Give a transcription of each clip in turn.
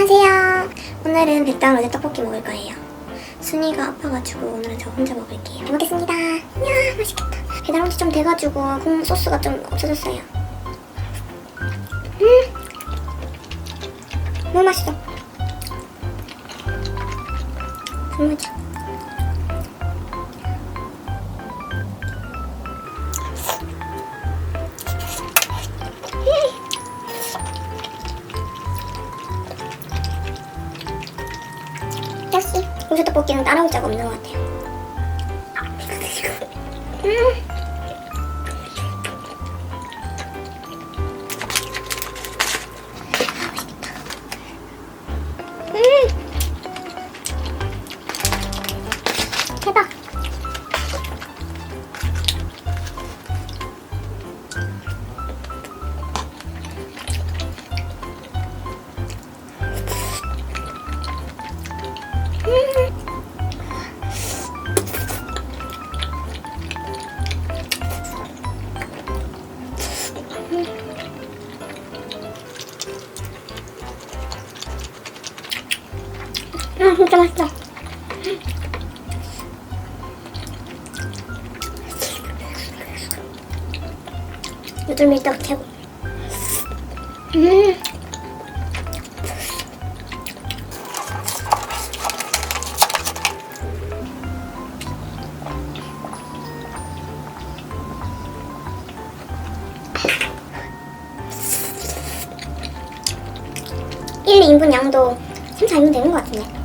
안녕하세요. 오늘은 백당 로제 떡볶이 먹을 거예요. 순이가 아파가지고 오늘은 저 혼자 먹을게요. 잘 먹겠습니다. 이야 맛있겠다. 배달 온지 좀 돼가지고 콩 소스가 좀 없어졌어요. 음, 너무 맛있어. 정말죠. 요새 떡볶이는 따라올 자가 없는 것 같아요. 음. 음. 진짜 맛있다. 요들밀떡 최고. 음. 일 2인분 양도 3, 4인분 되는 것 같은데.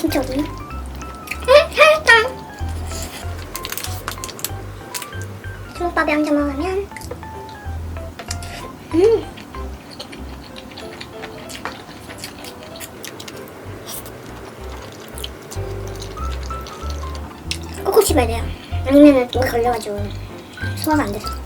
진짜 없나? 응, 살았다. 주먹밥에 얹어 먹으면 음. 꼭꼭 씹어야 돼요. 아니면은 이거 걸려가지고 소화가 안 돼서.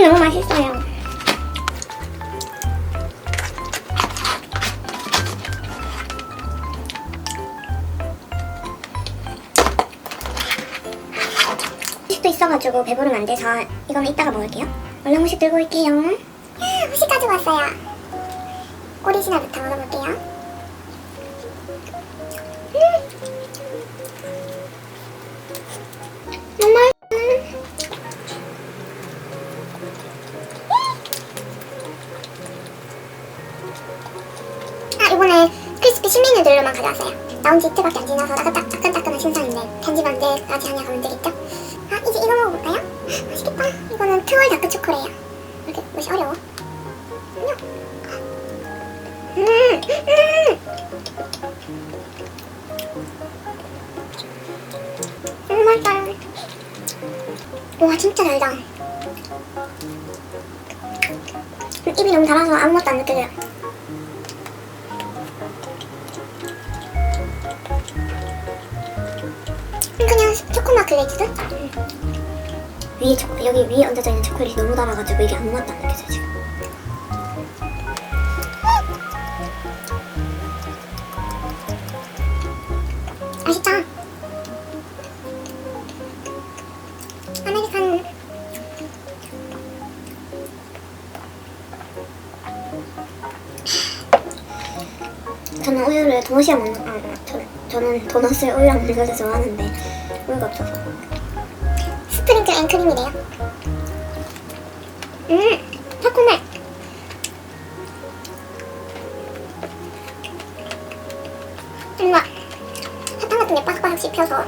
이 밥이 너무 맛있어요. 음식도 있어가지고 배부르면 안 돼서 이거는 이따가 먹을게요. 얼른 음식 들고 올게요. 음식 가지고 왔어요. 오리지널부터 먹어볼게요. 신메뉴들로만 가져왔어요. 나온 지 이틀밖에 안 지나서 따끈따, 따끈따끈한 신상인데 편집 언제까지 하냐 가면 되겠죠? 아 이제 이거 먹어볼까요? 맛있겠다. 이거는 트월 다크 초코래요. 이렇게 맛이 어려워. 안녕 음, 음. 너무 맛있다 와 진짜 달다. 입이 너무 달아서 아무것도 안 느껴져요 초코맛 글레이즈드? 위에 초코, 여기 위에 얹어져 있는 초콜릿이 너무 달아가지고 이게 아무것도 안 느껴져요 지금. 맛있다 아메리칸 저는 우유를 도넛이랑 먹는 아, 저, 저는 도넛을 우유랑 먹는 것을 좋아하는데 우유가 없어서 스프링클 앤크림이래요. 음, 새콤해. 뭔가 사탕 같은 게 바삭바삭 씹혀서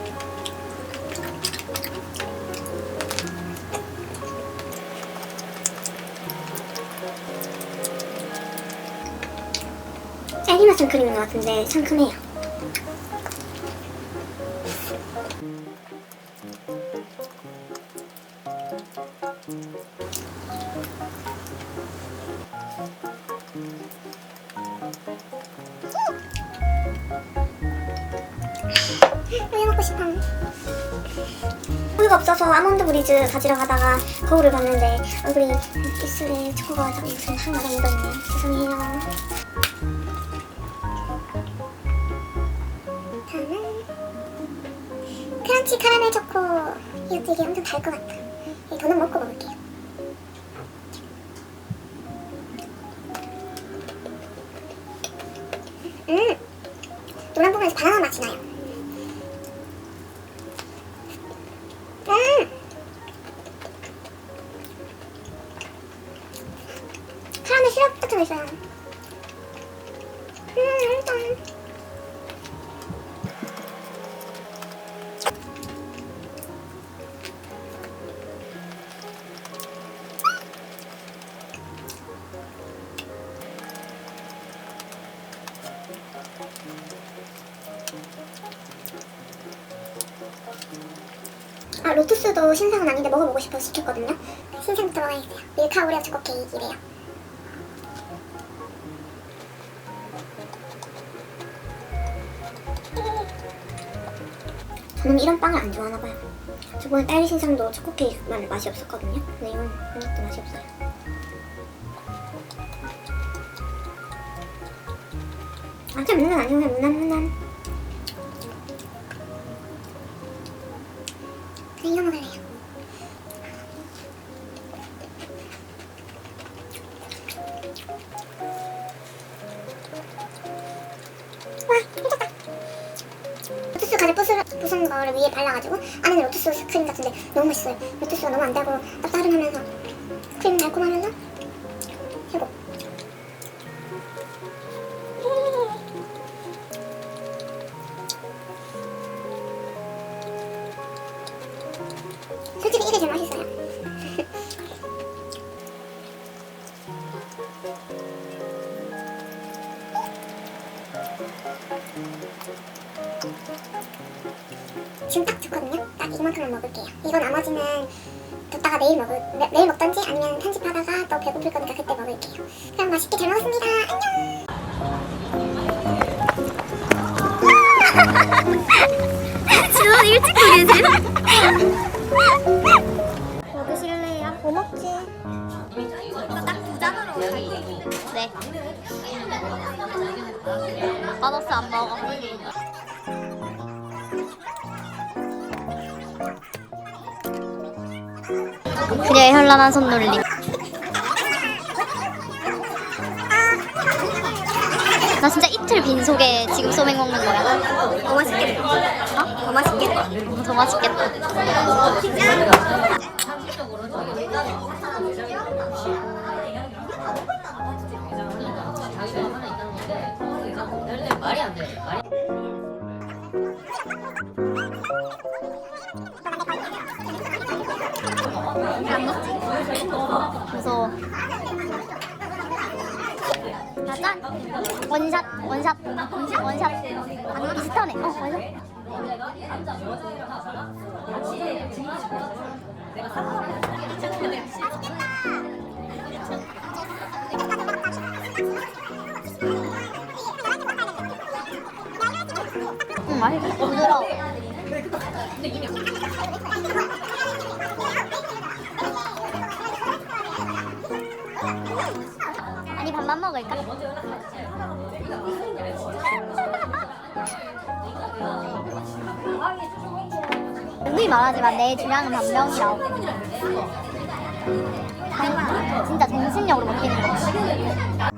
딸기 맛 생크림인 것 같은데 상큼해요. 아몬드 브리즈 가지러 가다가 거울을 봤는데 얼굴이 입술에 초코가 딱 무슨 하나가 묻어있네. 죄송해요. 다음은 크런치 카라멜 초코. 이것도 이게 엄청 달 것 같다. 이 도넛 먹고 먹을게요. 음, 노란 부분에서 바나나 맛이 나요. 아, 로투스도 신상은 아닌데 먹어보고 싶어서 시켰거든요. 신상부터 먹어야겠어요. 밀카 오레오 초코 케이크래요. 저는 이런 빵을 안 좋아하나 봐요. 저번에 딸기 신상도 초코 케이크만 맛이 없었거든요. 근데 이건 이것도 맛이 없어요. 완전 무난 아니에요. 무난 무난. 이거 먹을래요. 와, 괜찮다. 로투스 가루 부수, 부순 거를 위에 발라가지고 안에는 로투스 크림 같은데 너무 맛있어요. 로투스가 너무 안 달고 짭짤하면서 그럼 맛있게 잘 먹었습니다. 안녕. 지원 일찍 돌리세요? 먹으실래요? 뭐 먹지? 딱두 잔으로 네. 맛없어 안 먹어. 그녀의 현란한 손놀림. 나 진짜 이틀 빈속에 지금 소맥 먹는 거야. 더 맛있겠다. 어? 더 맛있겠다. 더 맛있겠다. 안? 무서워. 자, 짠! 원샷, 원샷, 원샷, 원샷. 아, 비슷하네. 어, 원샷. 응, 맛있어. 부드러워. 은근히 말하지만 내 주량은 반병이라고. 당, 진짜 정신력으로 먹히는 거.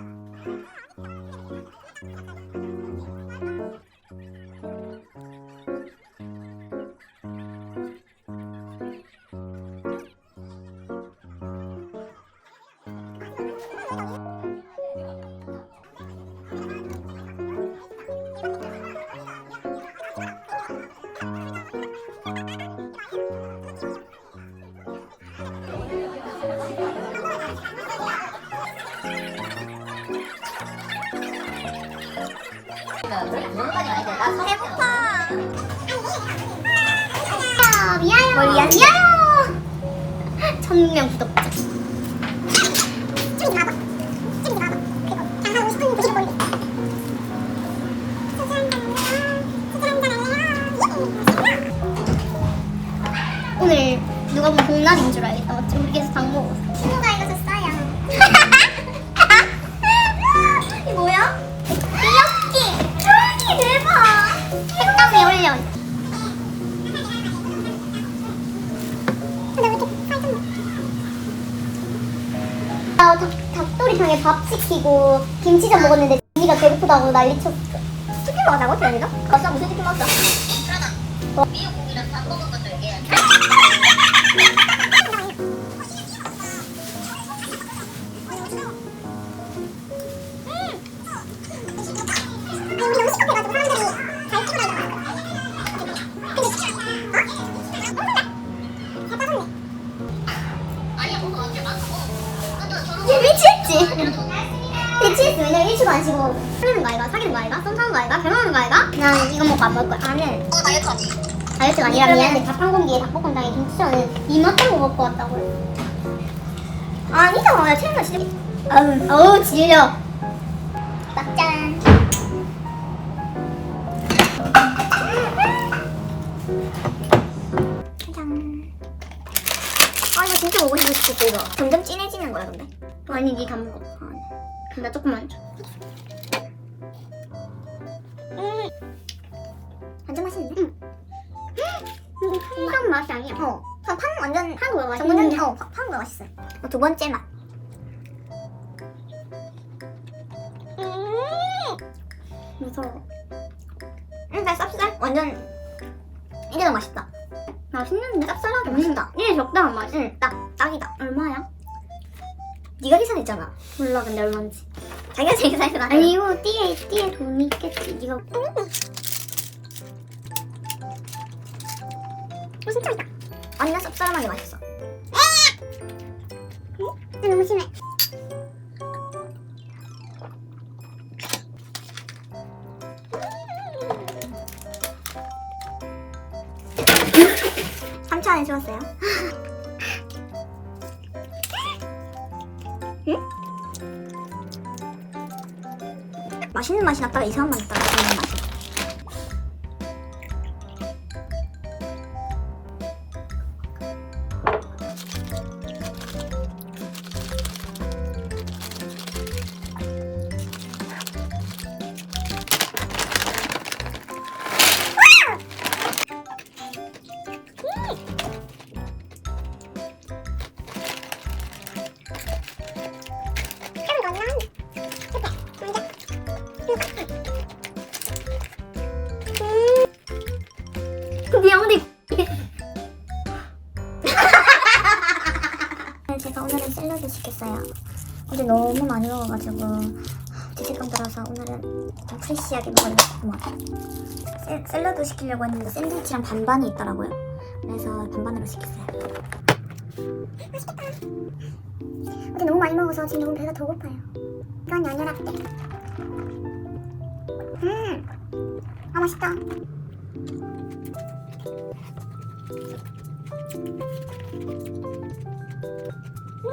배고파. 뭘 미아? 미아요. 천명 구독 누가 보면 복날인 줄 알겠다. 맞지? 우리 계속 닭 먹었어. 친구가 이거 줬어요. 이 뭐야? 귀엽지? 쫄기 대박. 색감이 올려. 아, 닭, 닭도리탕에 밥 시키고 김치전 먹었는데 니가 배고프다고 난리 쳤어. 치킨 먹었다고? 태연이가? 아싸 무슨 치킨 먹었어? 미역국이랑 다이어트가 아니라 미안한데 밥한 공기에 닭볶음탕에 김치전은 거 먹고 왔다고요. 아니다. 나 체온나 진짜. 아우, 어우 질려. 막잔. 짠. 아 이거 진짜 먹고 싶었어 이거. 점점 진해지는 거야 근데. 아니 니다 먹어. 아, 네. 근데 조금만 줘. 음. 완전 맛있는데? 응. 이런 맛이 아니야. 어. 파 완전 파는 거가 맛있는데. 어, 파- 파는 거가 맛있어요. 어, 두 번째 맛. 무서워. 응, 나 쌉쌀. 완전 이게 더 맛있다. 맛있는데 쌉쌀하게 맛있다. 이게 적당한 맛. 응, 딱 딱이다. 얼마야? 네가 계산했잖아. 몰라, 근데 얼마인지. 자기가 계산해서 아니 이거 띠에 띠에 돈이 있겠지. 네가. 진짜 맛있다. 완전 쌉싸름하게 맛있어. 응? 너무 심해. 삼초 안에. 응? 맛있는 맛이 났다가 이상한 맛이 났다가 맛있는 맛이. 좀 프레시하게 먹으려고 샐러드 시키려고 했는데 샌드위치랑 반반이 있더라고요. 그래서 반반으로 시켰어요. 맛있겠다. 어제 너무 많이 먹어서 지금 너무 배가 더 고파요. 이건 연유라 때 음, 아 맛있다. 오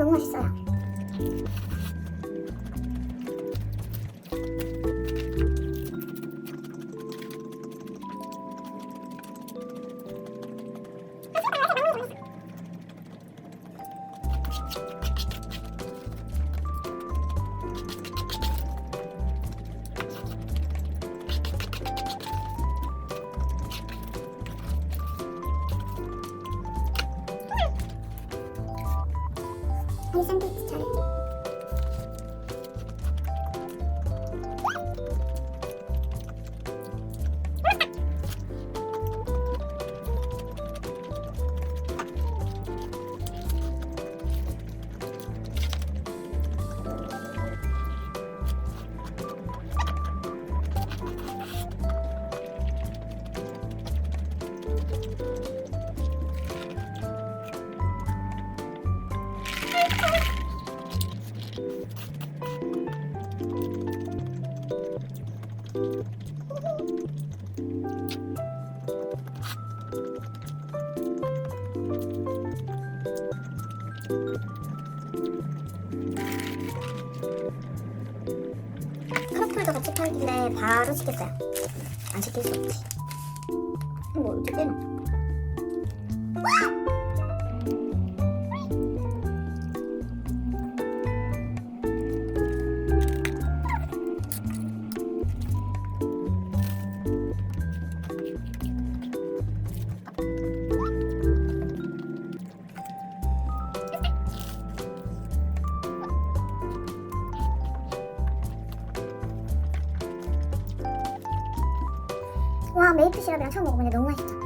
너무 맛있어요. 샌드위치 차례. 크 안 시킬 수 와 메이플 시럽이랑 처음 먹어보는데 너무 맛있죠.